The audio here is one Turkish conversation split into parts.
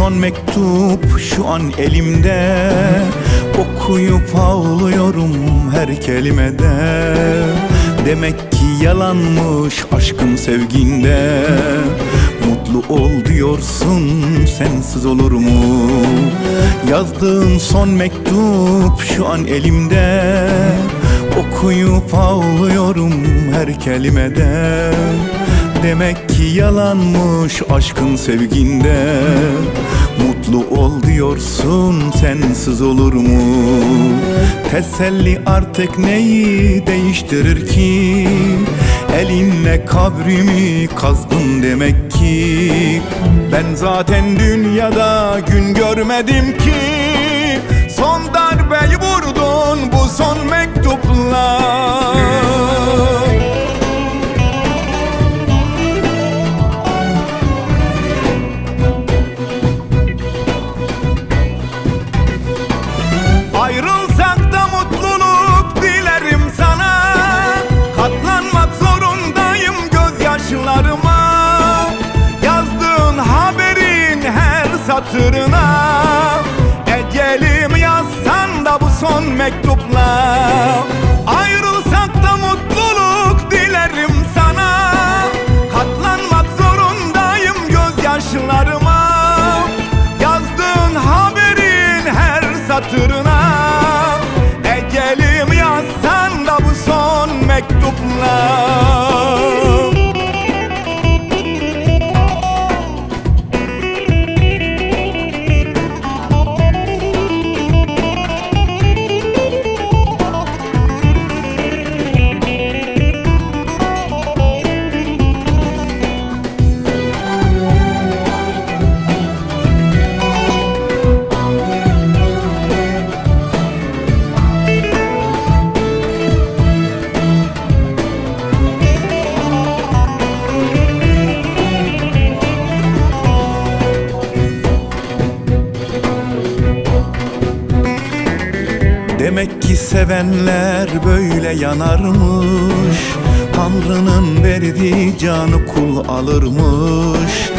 Son mektup şu an elimde. Okuyup ağlıyorum her kelimede. Demek ki yalanmış aşkın sevginde. Mutlu ol diyorsun sensiz olur mu? Yazdığım son mektup şu an elimde. Okuyup ağlıyorum her kelimede Demek ki yalanmış aşkın sevginde Mutlu ol diyorsun sensiz olur mu? Teselli artık neyi değiştirir ki? Elinle kabrimi kazdın demek ki Ben zaten dünyada gün görmedim ki Son darbeyi vurdun bu son mektupla her satırına Ecelim yazsan da bu son mektupla Demek ki sevenler böyle yanarmış. Tanrı'nın verdiği canı kul alırmış.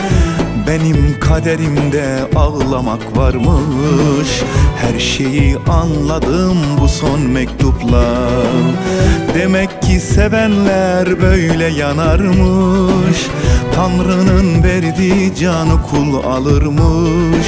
Benim kaderimde ağlamak varmış. Her şeyi anladım bu son mektupla. Demek ki sevenler böyle yanarmış. Tanrı'nın verdiği canı kul alırmış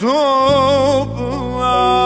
topla